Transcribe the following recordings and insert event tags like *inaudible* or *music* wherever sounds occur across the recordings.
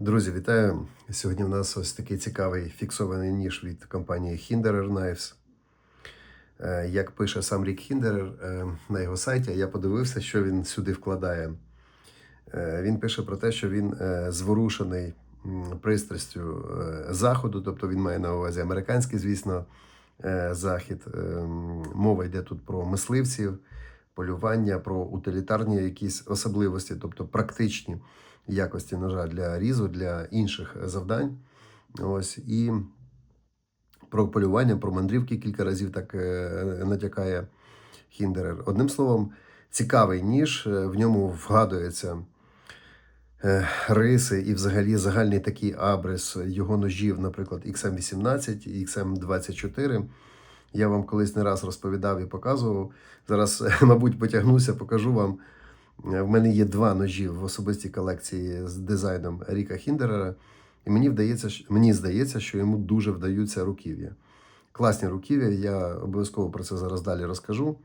Друзі, вітаю! Сьогодні в нас ось такий цікавий фіксований ніж від компанії Hinderer Knives. Е, Як пише сам Рік е, на його сайті, я подивився, що він сюди вкладає. Е, Він пише про те, що він е, зворушений пристрастю заходу, тобто він має на увазі американський, звісно, захід. Мова йде тут про мисливців, полювання, про утилітарні якісь особливості, тобто практичні якості ножа для різу, для інших завдань. Ось і про полювання, про мандрівки кілька разів так е, натякає Хіндерер. Одним словом, цікавий ніж, е, в ньому вгадується е, риси і взагалі загальний такий абрис його ножів, наприклад, XM18 і XM24. Я вам колись не раз розповідав і показував. Зараз, *laughs* мабуть, потягнуся, покажу вам. Е, В мене є два ножі в особистій колекції з дизайном Ріка Хіндерера, і мені вдається, мені здається, що йому дуже вдаються руків'я. Класні руків'я, я обов'язково про це зараз далі розкажу.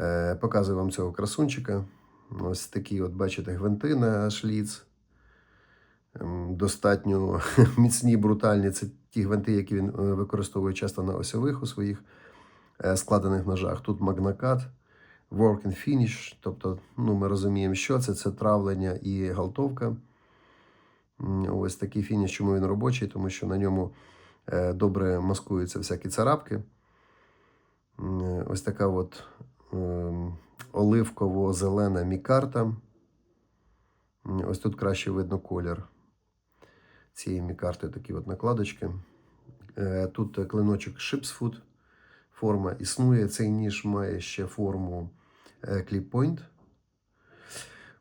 Е, Показую вам цього красунчика. Ось такі, от, бачите, гвинти на шліц. Ем, Достатньо *laughs* міцні, брутальні. Це ті гвинти, які він е, використовує часто на осьових у своїх складених ножах. Тут магнакат, work and finish, тобто ну, ми розуміємо, що це. Це травлення і галтовка. Ось такий фініш, чому він робочий, тому що на ньому е, добре маскуються всякі царапки. Е, Ось така от ем, оливково-зелена мікарта. Ось тут краще видно колір цієї мікарти, такі от накладочки. Е, Тут клиночок Shipsfoot. Форма існує. Цей ніж має ще форму е, Clip Point.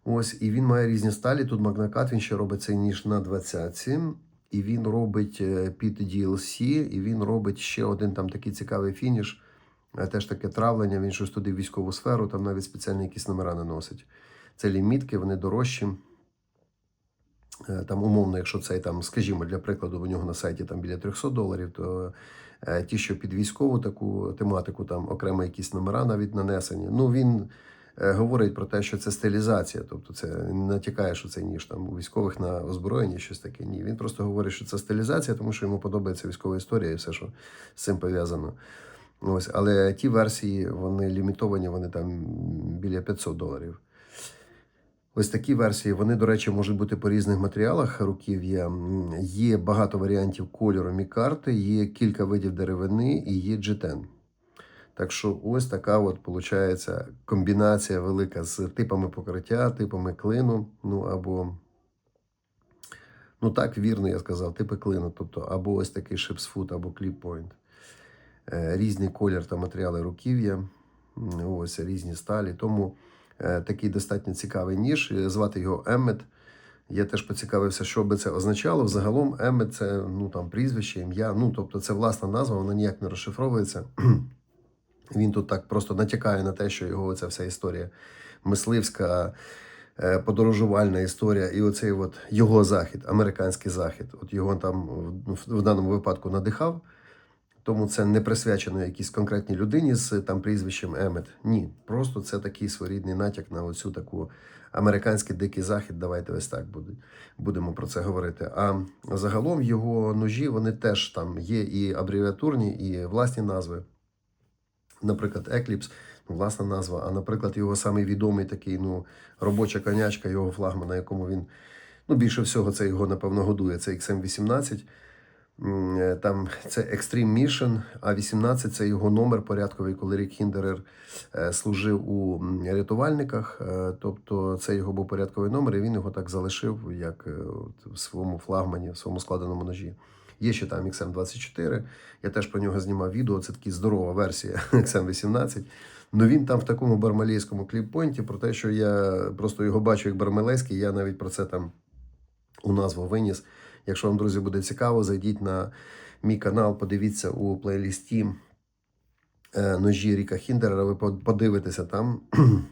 Ось, і він має різні сталі. Тут магнакат, він ще робить цей ніж на 20 і він робить е, під DLC, і він робить ще один там такий цікавий фініш. е, Теж таке травлення, він щось туди в військову сферу, там навіть спеціальні якісь номера наносить. Це лімітки, вони дорожчі. Е, Там умовно, якщо цей там, скажімо, для прикладу, у нього на сайті там біля 300 доларів, то е, ті, що під військову таку тематику, там окремо якісь номера навіть нанесені. Ну він е, говорить про те, що це стилізація, тобто це не натякає, що це ніж там у військових на озброєнні, щось таке. Ні. Він просто говорить, що це стилізація, тому що йому подобається військова історія і все, що з цим пов'язано. Ось, але ті версії вони лімітовані, вони там біля 500 доларів. Ось такі версії, вони, до речі, можуть бути по різних матеріалах руків'я. М, Є багато варіантів кольору мікарти, є кілька видів деревини і є джетен. Так що ось така от виходить комбінація велика з типами покриття, типами клину, ну або, ну так, вірно, я сказав, типи клину, тобто або ось такий шипсфут, або кліппойнт. Е, Різний колір та матеріали руків'я, ось різні сталі. Тому такий достатньо цікавий ніж. Е, Звати його Еммет. Я теж поцікавився, що би це означало. Взагалом Еммет це ну, там, прізвище, ім'я. Ну, тобто це власна назва, вона ніяк не розшифровується. *clears throat* Він тут так просто натякає на те, що його ця вся історія мисливська, е, подорожувальна історія, і оцей от його захід, американський захід. От його там в даному випадку надихав. Тому це не присвячено якійсь конкретній людині з там прізвищем Емет. Ні, просто це такий своєрідний натяк на оцю таку американський дикий захід. Давайте ось так буде, будемо про це говорити. А загалом його ножі вони теж там є і абревіатурні, і власні назви. Наприклад, Eclipse, ну, власна назва. А наприклад, його самий відомий такий ну, робоча конячка, його флагман, на якому він ну, більше всього це його, напевно, годує. Це XM18. Е, Там це Extreme Mission, а 18 це його номер порядковий, коли Рік Хіндерер е, служив у рятувальниках. Е, Тобто це його був порядковий номер, і він його так залишив, як в своєму флагмані, в своєму складеному ножі. Є ще там XM24. Я теж про нього знімав відео. Це така здорова версія *laughs* XM18. Ну він там в такому бармалейському кліппойнті про те, що я просто його бачу як бармалейський, я навіть про це там у назву виніс. Якщо вам, друзі, буде цікаво, зайдіть на мій канал, подивіться у плейлісті е, ножі Ріка Хіндерера, ви подивитеся там. *clears throat*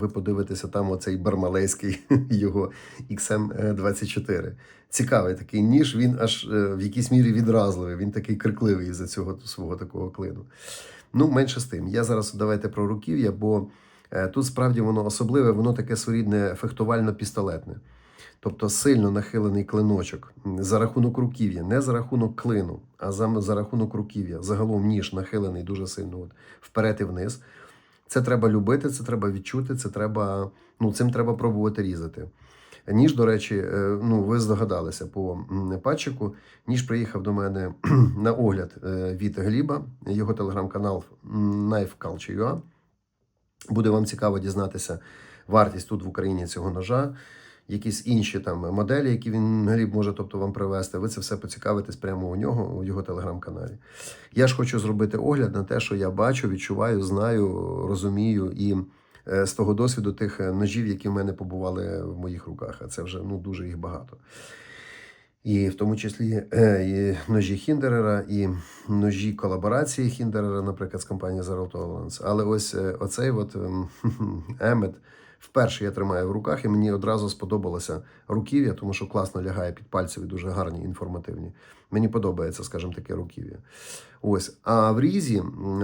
Ви подивитеся там оцей бармалейський *laughs* його XM24. Цікавий такий ніж, він аж е, в якійсь мірі відразливий, він такий крикливий із-за цього свого такого клину. Ну, менше з тим. Я зараз давайте про руків'я, бо е, тут справді воно особливе, воно таке своєрідне фехтувально-пістолетне. Тобто сильно нахилений клиночок за рахунок руків'я, не за рахунок клину, а за, за рахунок руків'я. Загалом ніж нахилений дуже сильно от, вперед і вниз. Це треба любити, це треба відчути, це треба, ну, цим треба пробувати різати. Ніж, до речі, е, ну, ви здогадалися по патчику. Ніж приїхав до мене *clears throat* на огляд е, від Гліба, його телеграм-канал м, Knife Culture.ua. Буде вам цікаво дізнатися вартість тут в Україні цього ножа, якісь інші там моделі, які він Гліб може тобто, вам привезти. Ви це все поцікавитесь прямо у нього, у його телеграм-каналі. Я ж хочу зробити огляд на те, що я бачу, відчуваю, знаю, розумію і е, з того досвіду тих е, ножів, які в мене побували в моїх руках, а це вже ну, дуже їх багато. І в тому числі е, і ножі Хіндерера, і ножі колаборації Хіндерера, наприклад, з компанією Zero Tolerance. Але ось оцей от ем, *laughs* Емет вперше я тримаю в руках, і мені одразу сподобалося руків'я, тому що класно лягає під пальцеві, дуже гарні, інформативні. Мені подобається, скажімо, таке руків'я. Ось. А в різі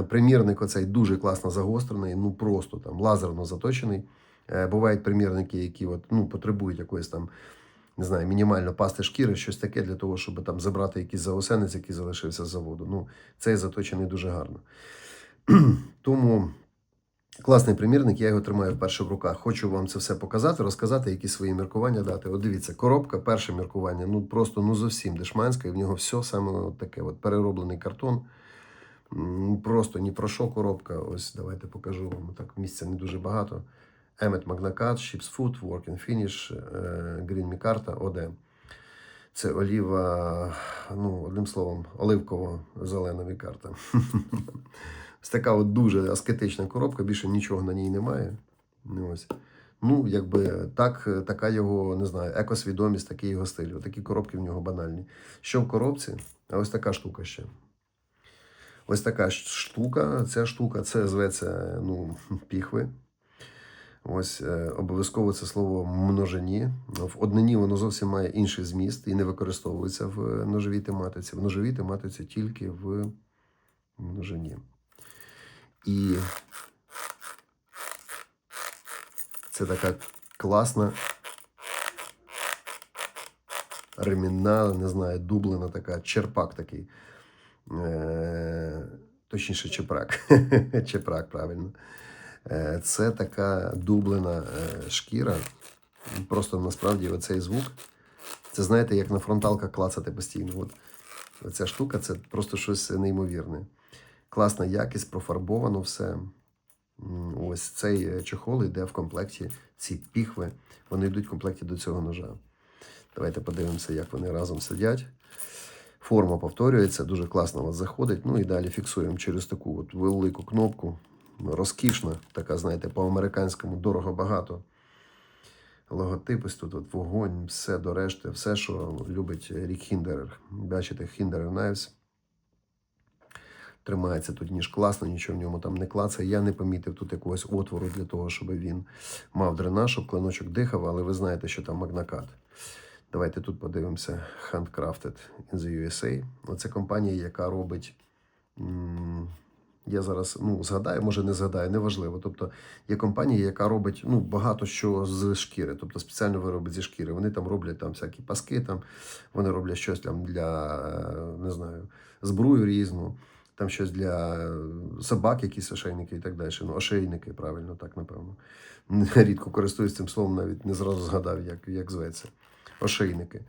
примірник оцей дуже класно загострений, ну просто там лазерно заточений. Е, Бувають примірники, які от, ну, потребують якоїсь там не знаю, мінімально пасти шкіри, щось таке для того, щоб там забрати якийсь заосенець, який залишився з заводу. Ну, цей заточений дуже гарно. *clears throat* Тому класний примірник, я його тримаю вперше в руках. Хочу вам це все показати, розказати, які свої міркування дати. От дивіться, коробка, перше міркування, ну просто ну зовсім дешманська, і в нього все саме от таке: от перероблений картон. Просто ні про що коробка. Ось давайте покажу вам. Так, місця не дуже багато. Emmet Magnacat, Ships Food, Work and Finish, е, Green Micarta, OD. Це оліва, ну, одним словом, оливково-зелена мікарта. *laughs* Ось така от дуже аскетична коробка, більше нічого на ній немає. Ну, ось. Ну, якби так, така його, не знаю, екосвідомість, такий його стиль. Такі коробки в нього банальні. Що в коробці? А ось така штука ще. Ось така штука. Ця штука це зветься ну, піхви. Ось е, обов'язково це слово множині. В однині воно зовсім має інший зміст і не використовується в е, ножовій тематиці. В ножовій тематиці тільки в множині. І це така класна ремінна, не знаю, дублена така, черпак такий. Е, точніше, чепрак. *laughs* чепрак, правильно. Е, Це така дублена е, шкіра. Просто насправді оцей звук. Це знаєте, як на фронталках клацати постійно. От ця штука це просто щось неймовірне. Класна якість, профарбовано все. Ось цей е, чохол йде в комплекті. Ці піхви, вони йдуть в комплекті до цього ножа. Давайте подивимося, як вони разом сидять. Форма повторюється, дуже класно у вас заходить. Ну і далі фіксуємо через таку от велику кнопку. Розкішна, така, знаєте, по-американському дорого багато. Логотип, ось тут от вогонь, все до решти, все, що любить Рік Хіндерер. Бачите, Хіндерер Knives. Тримається тут ніж класно, нічого в ньому там не клацає. Я не помітив тут якогось отвору для того, щоб він мав дренаж, щоб клиночок дихав, але ви знаєте, що там магнакат. Давайте тут подивимося Handcrafted in the USA. Оце компанія, яка робить. Я зараз ну, згадаю, може не згадаю, неважливо. Тобто є компанія, яка робить ну, багато що з шкіри, тобто спеціально вироби зі шкіри. Вони там роблять там всякі паски, там, вони роблять щось там для не знаю, зброю різну, там щось для е, собак, якісь ошейники і так далі. Ну, ошейники, правильно, так напевно. *laughs* Рідко користуюсь цим словом, навіть не зразу згадав, як, як зветься. Ошейники.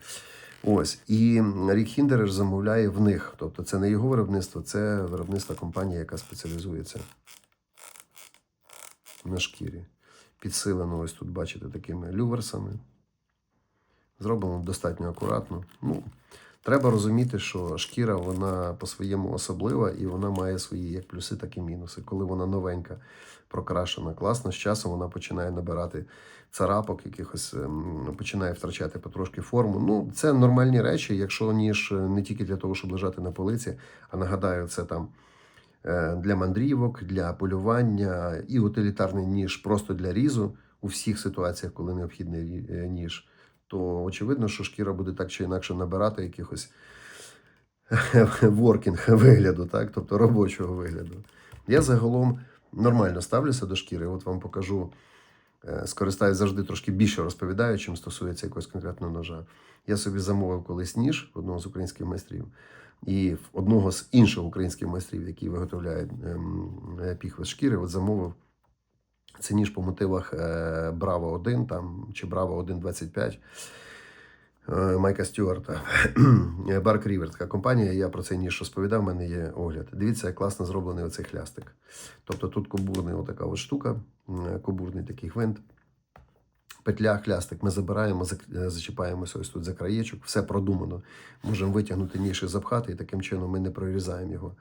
Ось. І Рік Хіндерер замовляє в них. Тобто це не його виробництво, це виробництво компанії, яка спеціалізується на шкірі. Підсилено, ось тут, бачите, такими люверсами. Зроблено достатньо акуратно. Ну, треба розуміти, що шкіра вона по-своєму особлива і вона має свої як плюси, так і мінуси. Коли вона новенька, прокрашена класно, з часом вона починає набирати царапок, якихось ем, починає втрачати потрошки форму. Ну, це нормальні речі, якщо ніж е, не тільки для того, щоб лежати на полиці, а нагадаю, це там е, для мандрівок, для полювання і утилітарний ніж просто для різу у всіх ситуаціях, коли необхідний е, ніж, то очевидно, що шкіра буде так чи інакше набирати якихось *laughs* воркінг вигляду, так? тобто робочого вигляду. Я загалом нормально ставлюся до шкіри. От вам покажу е, скористаюсь завжди трошки більше розповідаю, чим стосується якогось конкретного ножа. Я собі замовив колись ніж одного з українських майстрів, і в одного з інших українських майстрів, які виготовляють ем, піхви з шкіри, от замовив це ніж по мотивах е, Браво 1 там, чи Браво 1.25 е, Майка Стюарта. *clears throat* Барк Рівер, така компанія. Я про цей ніж розповідав, в мене є огляд. Дивіться, як класно зроблений оцей хлястик. Тобто тут кобурний отака от штука, кобурний такий гвинт. Петля, хлястик, ми забираємо, е, зачіпаємося ось тут за краєчок, все продумано. Можемо витягнути ніж і запхати, і таким чином ми не прорізаємо його.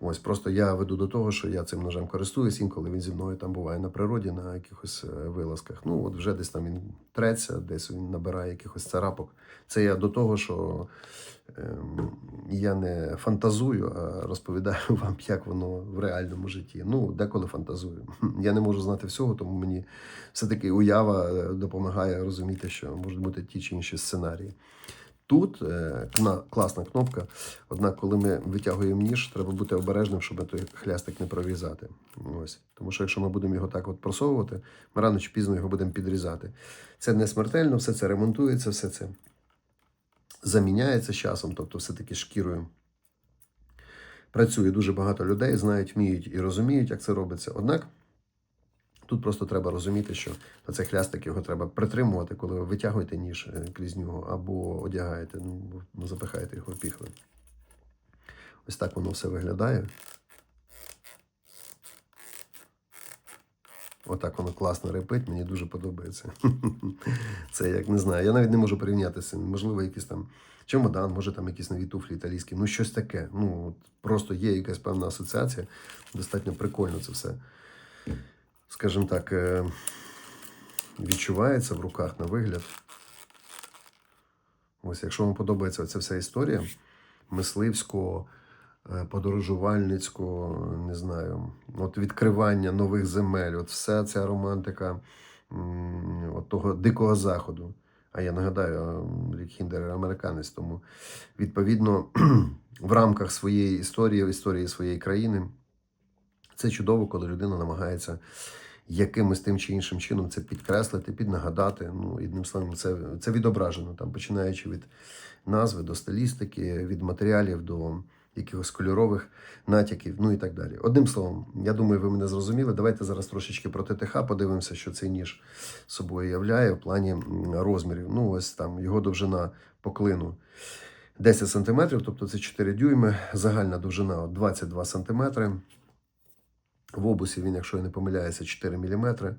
Ось просто я веду до того, що я цим ножем користуюсь, інколи він зі мною там буває на природі, на якихось е, вилазках. Ну, от вже десь там він треться, десь він набирає якихось царапок. Це я до того, що ем, я не фантазую, а розповідаю *laughs* вам, як воно в реальному житті. Ну, деколи фантазую. Я не можу знати всього, тому мені все-таки уява е, допомагає розуміти, що можуть бути ті чи інші сценарії. Тут е, класна кнопка, однак, коли ми витягуємо ніж, треба бути обережним, щоб той хлястик не прорізати. Ось. Тому що якщо ми будемо його так от просовувати, ми рано чи пізно його будемо підрізати. Це не смертельно, все це ремонтується, все це заміняється часом, тобто все-таки шкірою. Працює дуже багато людей, знають, вміють і розуміють, як це робиться. Однак тут просто треба розуміти, що оцей хлястик його треба притримувати, коли ви витягуєте ніж е, крізь нього або одягаєте, ну, запихаєте його в піхви. Ось так воно все виглядає. Отак воно класно репить, мені дуже подобається. *laughs* Це як не знаю. Я навіть не можу порівняти з цим. Можливо, якийсь там чемодан, може там якісь нові туфлі італійські, ну щось таке. Ну, просто є якась певна асоціація. Достатньо прикольно це все. Скажімо так, е, відчувається в руках на вигляд. Ось, якщо вам подобається ця вся історія мисливського, е, подорожувальницького, не знаю, от відкривання нових земель, от вся ця романтика от того дикого заходу. А я нагадаю, е, Рік Хіндер американець, тому відповідно *clears throat* в рамках своєї історії, історії своєї країни, це чудово, коли людина намагається якимось тим чи іншим чином це підкреслити, піднагадати. Ну, одним словом, це, це відображено, там, починаючи від назви до стилістики, від матеріалів до якихось кольорових натяків, ну і так далі. Одним словом, я думаю, ви мене зрозуміли. Давайте зараз трошечки про ТТХ подивимося, що цей ніж собою являє в плані розмірів. Ну, ось там його довжина по клину 10 см, тобто це 4 дюйми, загальна довжина 22 см. В обусі він, якщо я не помиляюся, 4 мм.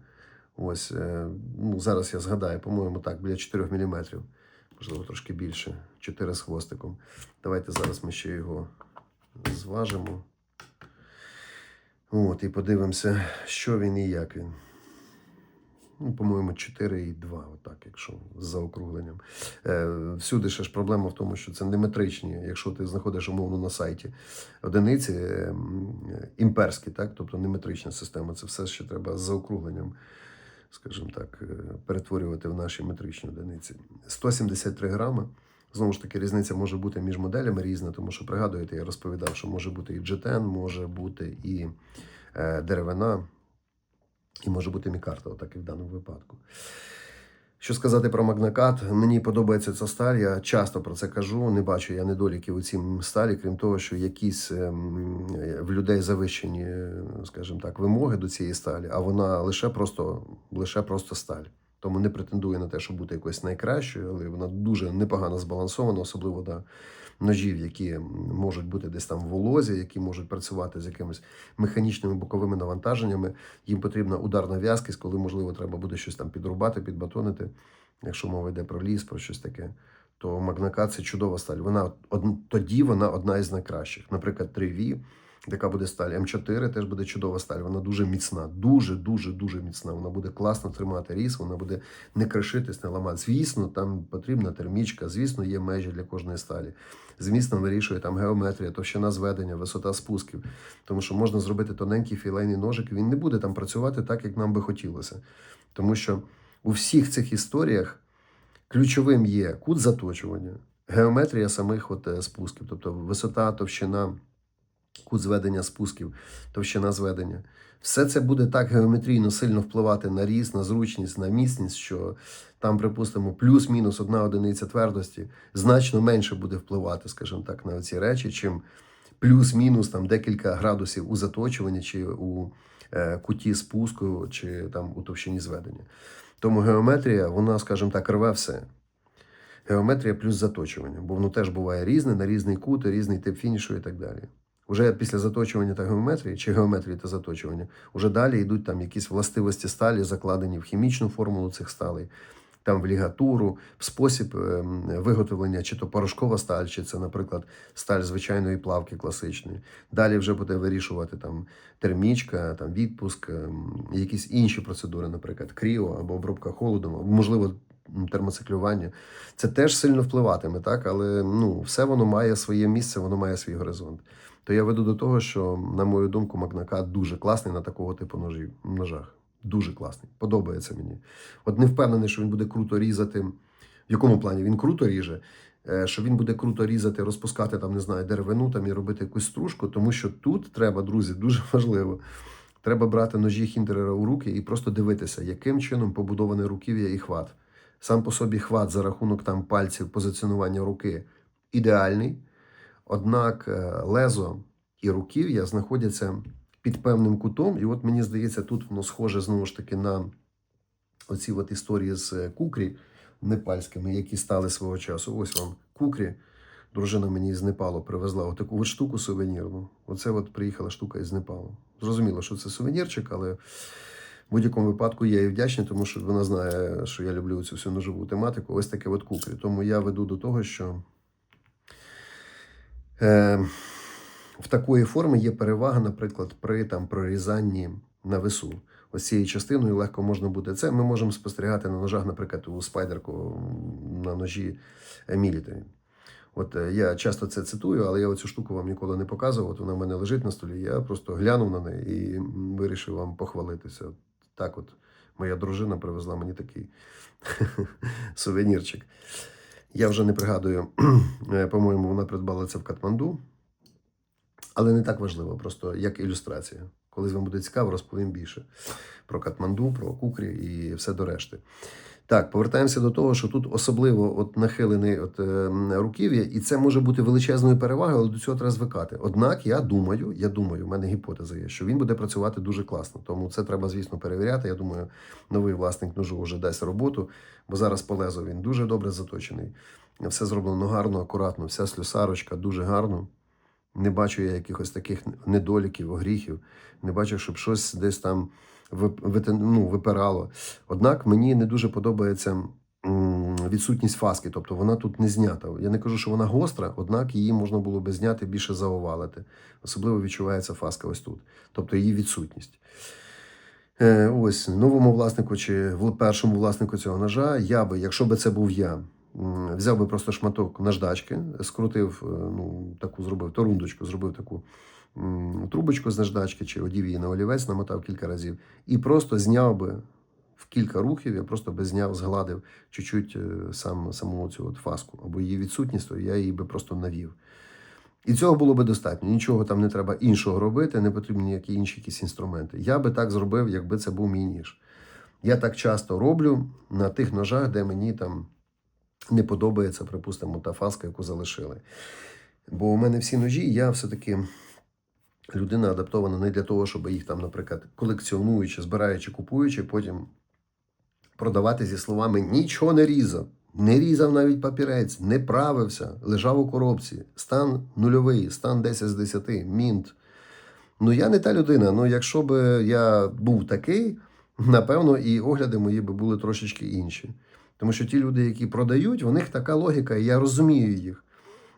Ось, е, ну, зараз я згадаю, по-моєму, так, біля 4 мм. Можливо, трошки більше. 4 з хвостиком. Давайте зараз ми ще його зважимо. От, і подивимося, що він і як він. Ну, по-моєму, 4,2, отак, якщо з заокругленням. Е, всюди ще ж проблема в тому, що це не метричні. Якщо ти знаходиш умовно на сайті одиниці е, е, імперські, так, тобто не метрична система, це все ще треба з заокругленням, скажімо так, перетворювати в наші метричні одиниці. 173 грами. Знову ж таки, різниця може бути між моделями різна, тому що пригадуєте, я розповідав, що може бути і джетен, може бути і деревина, і може бути мікарта, отак і в даному випадку. Що сказати про магнакат? Мені подобається ця сталь, я часто про це кажу. Не бачу я недоліків у цій сталі, крім того, що якісь ем, в людей завищені, скажімо так, вимоги до цієї сталі, а вона лише просто, лише просто сталь. Тому не претендує на те, щоб бути якоюсь найкращою, але вона дуже непогано збалансована, особливо на ножів, які можуть бути десь там в волозі, які можуть працювати з якимись механічними боковими навантаженнями. Їм потрібна ударна в'язкість, коли, можливо, треба буде щось там підрубати, підбатонити, якщо мова йде про ліс, про щось таке. То Магнакат це чудова сталь. Вона од... тоді вона одна із найкращих. Наприклад, 3V, яка буде сталь М4, теж буде чудова сталь. Вона дуже міцна, дуже, дуже, дуже міцна. Вона буде класно тримати ріс, вона буде не кришитись, не ламати. Звісно, там потрібна термічка, звісно, є межі для кожної сталі. Звісно, вирішує там геометрія, товщина зведення, висота спусків. Тому що можна зробити тоненький філейний ножик, він не буде там працювати так, як нам би хотілося. Тому що у всіх цих історіях ключовим є кут заточування, геометрія самих от, е, спусків, тобто висота, товщина кут зведення спусків, товщина зведення. Все це буде так геометрійно сильно впливати на ріст, на зручність, на міцність, що там, припустимо, плюс-мінус одна одиниця твердості значно менше буде впливати, скажімо так, на ці речі, чим плюс-мінус там декілька градусів у заточуванні чи у е, куті спуску, чи там у товщині зведення. Тому геометрія, вона, скажімо так, рве все. Геометрія плюс заточування, бо воно теж буває різне, на різний кут, різний тип фінішу і так далі. Уже після заточування та геометрії, чи геометрії та заточування, уже далі йдуть там якісь властивості сталі, закладені в хімічну формулу цих сталей, там в лігатуру, в спосіб ем, виготовлення, чи то порошкова сталь, чи це, наприклад, сталь звичайної плавки класичної. Далі вже буде вирішувати там термічка, там відпуск, ем, якісь інші процедури, наприклад, кріо або обробка холодом, або, можливо, термоциклювання. Це теж сильно впливатиме, так, але ну, все воно має своє місце, воно має свій горизонт. То я веду до того, що, на мою думку, Макнакат дуже класний на такого типу ножів, ножах. Дуже класний. Подобається мені. От не впевнений, що він буде круто різати. В якому плані він круто ріже, Е, що він буде круто різати, розпускати там, не знаю, деревину там і робити якусь стружку, тому що тут треба, друзі, дуже *laughs* важливо. Треба брати ножі Хіндерера у руки і просто дивитися, яким чином побудоване руків'я і хват. Сам по собі хват за рахунок там пальців позиціонування руки ідеальний. Однак е, лезо і руків'я знаходяться під певним кутом. І от мені здається, тут воно схоже знову ж таки на оці от історії з е, кукрі непальськими, які стали свого часу. Ось вам кукрі. Дружина мені з Непалу привезла отаку от штуку сувенірну. Оце от приїхала штука із Непалу. Зрозуміло, що це сувенірчик, але в будь-якому випадку я їй вдячний, тому що вона знає, що я люблю цю всю ножову тематику. Ось таке от кукрі. Тому я веду до того, що е, в такої форми є перевага, наприклад, при там, прорізанні на весу. Ось цією частиною легко можна буде. Це ми можемо спостерігати на ножах, наприклад, у спайдерку на ножі мілітарі. От е, я часто це цитую, але я оцю штуку вам ніколи не показував. От вона в мене лежить на столі. Я просто глянув на неї і вирішив вам похвалитися. От Так, от моя дружина привезла мені такий *laughs* сувенірчик. Я вже не пригадую, *clears throat* е, по-моєму, вона придбала це в Катманду. Але не так важливо, просто як ілюстрація. Колись вам буде цікаво, розповім більше про Катманду, про Кукрі і все до решти. Так, повертаємося до того, що тут особливо от нахилений от, е, руків'я, і це може бути величезною перевагою, але до цього треба звикати. Однак я думаю, я думаю, в мене гіпотеза є, що він буде працювати дуже класно. Тому це треба, звісно, перевіряти. Я думаю, новий власник ножу вже дасть роботу, бо зараз по лезу він дуже добре заточений. Все зроблено гарно, акуратно, вся слюсарочка дуже гарно. Не бачу я якихось таких недоліків, гріхів. Не бачу, щоб щось десь там ну, випирало. Однак мені не дуже подобається відсутність фаски, тобто вона тут не знята. Я не кажу, що вона гостра, однак її можна було би зняти, більше заовалити. Особливо відчувається фаска ось тут, тобто її відсутність. Е, ось новому власнику чи першому власнику цього ножа, я би, якщо би це був я, взяв би просто шматок наждачки, скрутив, е, ну, таку зробив торундочку, зробив таку трубочку з наждачки чи одів її на олівець, намотав кілька разів, і просто зняв би в кілька рухів, я просто би зняв, згладив чуть-чуть е, сам, саму цю от фаску, або її відсутність, то я її би просто навів. І цього було би достатньо. Нічого там не треба іншого робити, не потрібні ніякі інші якісь інструменти. Я би так зробив, якби це був мій ніж. Я так часто роблю на тих ножах, де мені там не подобається, припустимо, та фаска, яку залишили. Бо у мене всі ножі, я все-таки людина адаптована не для того, щоб їх там, наприклад, колекціонуючи, збираючи, купуючи, потім продавати зі словами нічого не різав. Не різав навіть папірець, не правився, лежав у коробці. Стан нульовий, стан 10 з 10, мінт. Ну, я не та людина. Ну, якщо б я був такий, напевно, і огляди мої би були трошечки інші. Тому що ті люди, які продають, у них така логіка, і я розумію їх.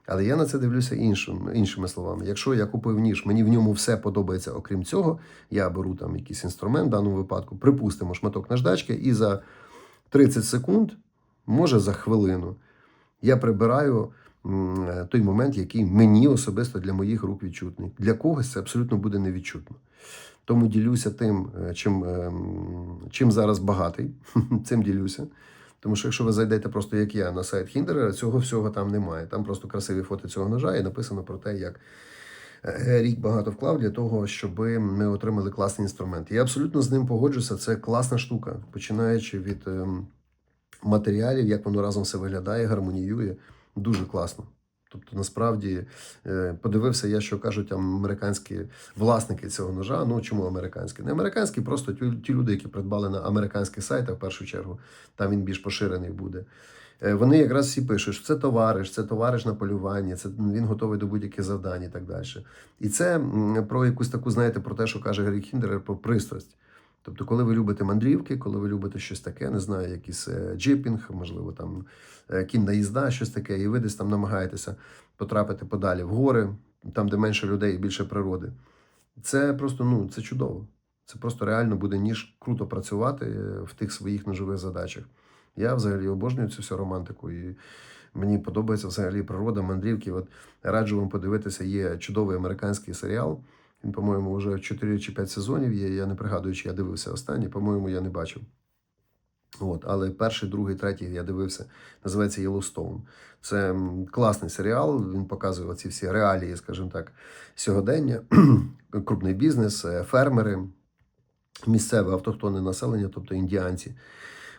Але я на це дивлюся іншим, іншими словами. Якщо я купив ніж, мені в ньому все подобається, окрім цього, я беру там якийсь інструмент в даному випадку, припустимо, шматок наждачки, і за 30 секунд, може за хвилину, я прибираю той момент, який мені особисто для моїх рук відчутний. Для когось це абсолютно буде невідчутно. Тому ділюся тим, е, чим, ем, чим зараз багатий, *laughs* цим ділюся. Тому що якщо ви зайдете просто як я на сайт Хіндерера, цього всього там немає. Там просто красиві фото цього ножа і написано про те, як е, рік багато вклав для того, щоб ми отримали класний інструмент. Я абсолютно з ним погоджуся. Це класна штука, починаючи від ем, матеріалів, як воно разом все виглядає, гармоніює. Дуже класно. Тобто, насправді, е, подивився я, що кажуть американські власники цього ножа. Ну чому американські? Не американські, просто ті, люди, які придбали на американських сайтах, в першу чергу, там він більш поширений буде. Е, Вони якраз всі пишуть, що це товариш, це товариш на полюванні, це він готовий до будь-яких завдань і так далі. І це про якусь таку, знаєте, про те, що каже Гаррі Хіндер, про пристрасть. Тобто, коли ви любите мандрівки, коли ви любите щось таке, не знаю, якийсь е, джипінг, можливо, там е, кінна їзда, щось таке, і ви десь там намагаєтеся потрапити подалі в гори, там, де менше людей і більше природи. Це просто ну, це чудово. Це просто реально буде ніж круто працювати е, в тих своїх ножових задачах. Я взагалі обожнюю цю всю романтику. І мені подобається взагалі природа, мандрівки. От раджу вам подивитися, є чудовий американський серіал. Він, по-моєму, вже 4 чи 5 сезонів є. Я не пригадую, чи я дивився останній, по-моєму, я не бачив. От, але перший, другий, третій я дивився. Називається Yellowstone. Це класний серіал. Він показує ці всі реалії, скажімо так, сьогодення, *clears throat* крупний бізнес, е, фермери, місцеве автохтонне населення, тобто індіанці.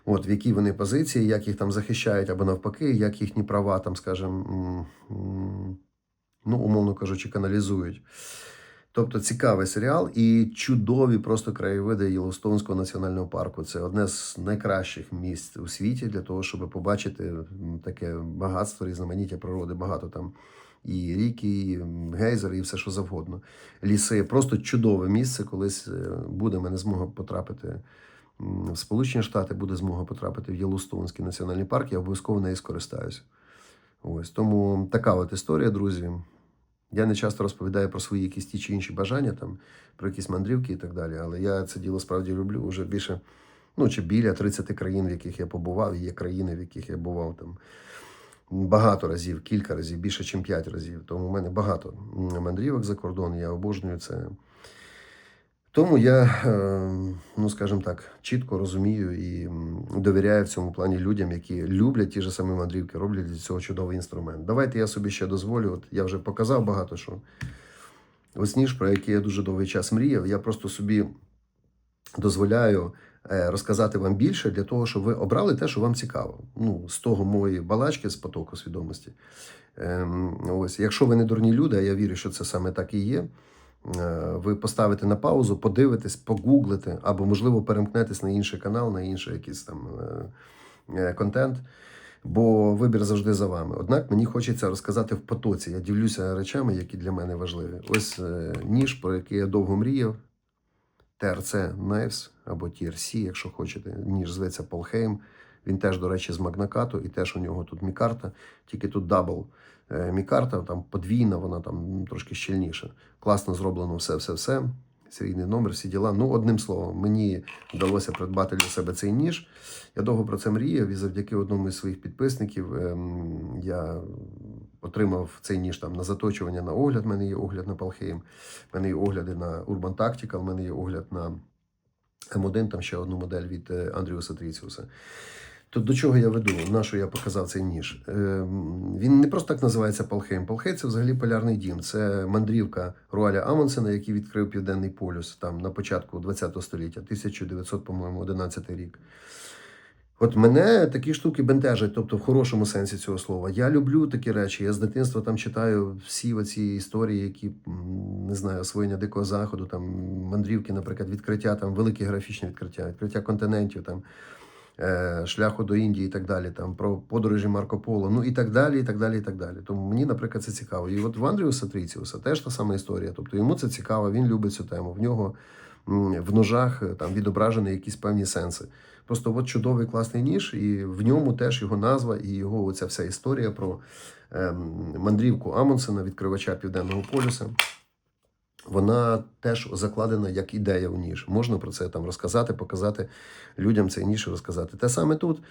От, в якій вони позиції, як їх там захищають або навпаки, як їхні права там, скажімо, ну, умовно кажучи, каналізують. Тобто цікавий серіал і чудові просто краєвиди Єлоустонського національного парку. Це одне з найкращих місць у світі для того, щоб побачити таке багатство, різноманіття природи. Багато там і ріки, і гейзери, і все що завгодно. Ліси. Просто чудове місце. Колись е, буде мене змога потрапити в Сполучені Штати, буде змога потрапити в Єлоустонський національний парк. Я обов'язково нею скористаюся. Ось тому така от історія, друзі. Я не часто розповідаю про свої якісь ті чи інші бажання, там, про якісь мандрівки і так далі. Але я це діло справді люблю вже більше, ну чи біля 30 країн, в яких я побував, і є країни, в яких я бував там багато разів, кілька разів, більше, ніж 5 разів. Тому в мене багато мандрівок за кордон, я обожнюю це. Тому я, е, ну скажімо так, чітко розумію і довіряю в цьому плані людям, які люблять ті ж самі мандрівки, роблять для цього чудовий інструмент. Давайте я собі ще дозволю. От я вже показав багато що. Ось ніж, про який я дуже довгий час мріяв. Я просто собі дозволяю е, розказати вам більше для того, щоб ви обрали те, що вам цікаво. Ну, з того моєї балачки, з потоку свідомості. Ем, ось, якщо ви не дурні люди, а я вірю, що це саме так і є. Е, Ви поставите на паузу, подивитесь, погуглите, або, можливо, перемкнетесь на інший канал, на інший якийсь там е, е, контент. Бо вибір завжди за вами. Однак мені хочеться розказати в потоці. Я ділюся речами, які для мене важливі. Ось ніж, про який я довго мріяв. TRC Knives або TRC, якщо хочете. Ніж зветься Полхейм. Він теж, до речі, з Магнакату, і теж у нього тут мікарта, тільки тут дабл мікарта, там подвійна, вона там трошки щільніша. Класно зроблено все-все-все. Серійний номер, всі діла. Ну, одним словом, мені вдалося придбати для себе цей ніж. Я довго про це мріяв, і завдяки одному із своїх підписників ем, я отримав цей ніж там на заточування на огляд. У мене є огляд на Палхейм, в мене є огляди на Urban Tactical, в мене є огляд на М1, там ще одну модель від е, Андріуса Тріціуса. То до чого я веду? На що я показав цей ніж? Ем, Він не просто так називається Палхейм. Палхей це взагалі полярний дім. Це мандрівка Руаля Амундсена, який відкрив Південний полюс там на початку ХХ століття, 1900, по-моєму, 11 рік. От мене такі штуки бентежать, тобто в хорошому сенсі цього слова. Я люблю такі речі. Я з дитинства там читаю всі оці історії, які не знаю, освоєння дикого заходу, там мандрівки, наприклад, відкриття, там великі графічні відкриття, відкриття континентів, там шляху до Індії і так далі, там про подорожі Марко Поло, ну і так далі, і так далі, і так далі. Тому мені, наприклад, це цікаво. І от в Андріуса Тріціуса теж та сама історія. Тобто йому це цікаво, він любить цю тему. В нього в ножах е, там відображені якісь певні сенси. Просто от чудовий класний ніж, і в ньому теж його назва і його оця вся історія про ем, мандрівку Амундсена, відкривача Південного полюса. Вона теж закладена як ідея в ніж. Можна про це там розказати, показати людям цей ніж розказати. Те саме тут.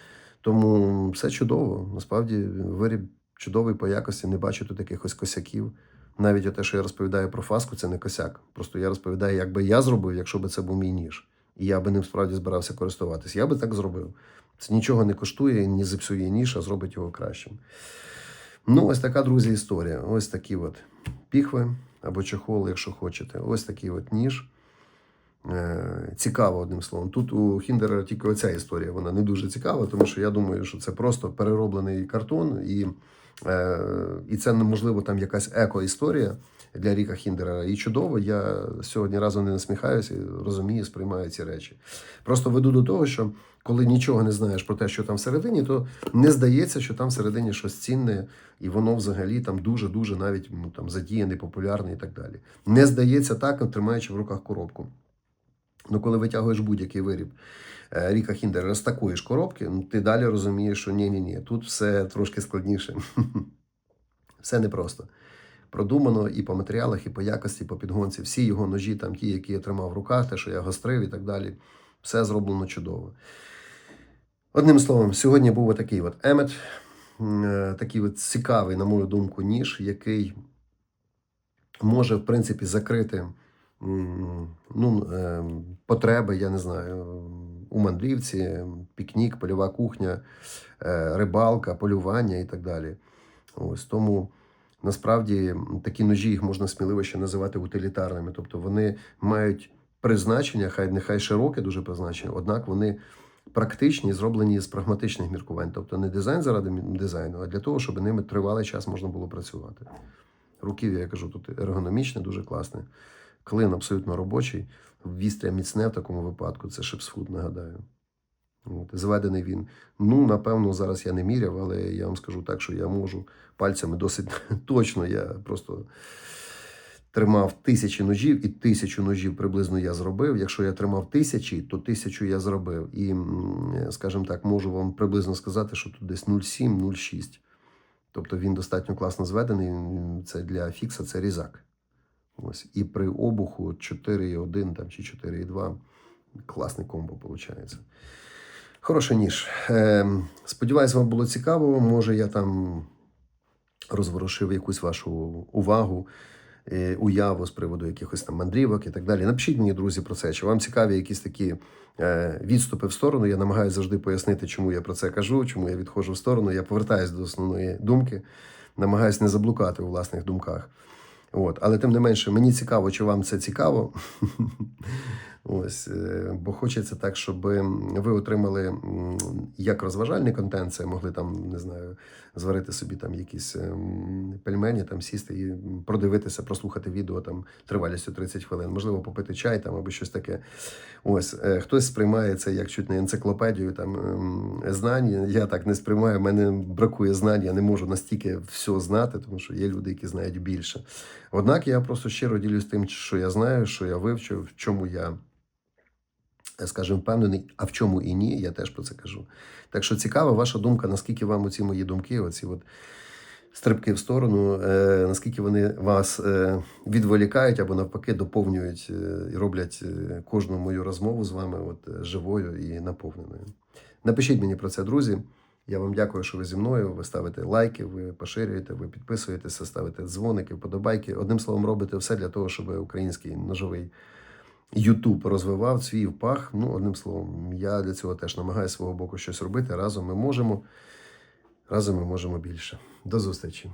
Тому все чудово. Насправді виріб чудовий по якості, не бачу тут якихось косяків. Навіть те, що я розповідаю про фаску, це не косяк. Просто я розповідаю, як би я зробив, якщо б це був мій ніж. І я би ним справді збирався користуватись. Я би так зробив. Це нічого не коштує, ні зіпсує ніж, а зробить його кращим. Ну, ось така, друзі, історія. Ось такі от піхви, або чохол, якщо хочете. Ось такий от ніж. Е, Цікаво, одним словом. Тут у Хіндера тільки оця історія, вона не дуже цікава, тому що я думаю, що це просто перероблений картон, і, е, і це неможливо там якась еко-історія для Ріка Хіндера. І чудово, я сьогодні разом не насміхаюся і розумію, сприймаю ці речі. Просто веду до того, що коли нічого не знаєш про те, що там всередині, то не здається, що там всередині щось цінне, і воно взагалі там дуже-дуже навіть ну, там, задіяне, популярне і так далі. Не здається так, тримаючи в руках коробку. Ну, коли витягуєш будь-який виріб е, Ріка Хіндера з такої ж коробки, ну, ти далі розумієш, що ні-ні-ні, тут все трошки складніше. *laughs* Все непросто. Продумано і по матеріалах, і по якості, і по підгонці. Всі його ножі, там ті, які я тримав в руках, те, що я гострив і так далі. Все зроблено чудово. Одним словом, сьогодні був отакий от емет, е, такий от цікавий, на мою думку, ніж, який може, в принципі, закрити ну, е, потреби, я не знаю, у мандрівці, пікнік, польова кухня, е, рибалка, полювання і так далі. Ось тому насправді такі ножі їх можна сміливо ще називати утилітарними. Тобто вони мають призначення, хай нехай широке дуже призначення, однак вони практичні, зроблені з прагматичних міркувань. Тобто не дизайн заради дизайну, а для того, щоб ними тривалий час можна було працювати. Руків'я, я кажу, тут ергономічне, дуже класне. Клин абсолютно робочий, вістря міцне в такому випадку. Це шипсфуд, нагадаю. От, зведений він. Ну, напевно, зараз я не міряв, але я вам скажу так, що я можу пальцями досить *laughs* точно. Я просто тримав тисячі ножів, і тисячу ножів приблизно я зробив. Якщо я тримав тисячі, то тисячу я зробив. І, скажімо так, можу вам приблизно сказати, що тут десь 0,7, 0,6. Тобто він достатньо класно зведений. Це для фікса, це різак. Ось. І при обуху 4,1 там, чи 4,2 класний комбо виходить. Хороший ніж. Ем, сподіваюсь, вам було цікаво. Може, я там розворушив якусь вашу увагу, е, уяву з приводу якихось там мандрівок і так далі. Напишіть мені, друзі, про це. Чи вам цікаві якісь такі е, відступи в сторону? Я намагаюся завжди пояснити, чому я про це кажу, чому я відходжу в сторону. Я повертаюся до основної думки, намагаюся не заблукати у власних думках. От. Але тим не менше, мені цікаво, чи вам це цікаво. *laughs* Ось, е, бо хочеться так, щоб ви отримали як розважальний контент, це могли там, не знаю, зварити собі там якісь ем, пельмені, там сісти і продивитися, прослухати відео там тривалістю 30 хвилин, можливо, попити чай там або щось таке. Ось е, хтось сприймає це як чуть не енциклопедію там ем, знань. Я так не сприймаю. в мене бракує знань, я не можу настільки все знати, тому що є люди, які знають більше. Однак я просто щиро ділюсь тим, що я знаю, що я вивчив, в чому я скажімо, впевнений, а в чому і ні, я теж про це кажу. Так що цікава ваша думка, наскільки вам оці мої думки, оці от стрибки в сторону, е, наскільки вони вас е, відволікають або навпаки доповнюють е, і роблять е, кожну мою розмову з вами от, е, живою і наповненою. Напишіть мені про це, друзі. Я вам дякую, що ви зі мною. Ви ставите лайки, ви поширюєте, ви підписуєтеся, ставите дзвоники, вподобайки. Одним словом, робите все для того, щоб український ножовий Ютуб розвивав свій впах. Ну, одним словом, я для цього теж намагаюся свого боку щось робити. Разом ми можемо. Разом ми можемо більше. До зустрічі!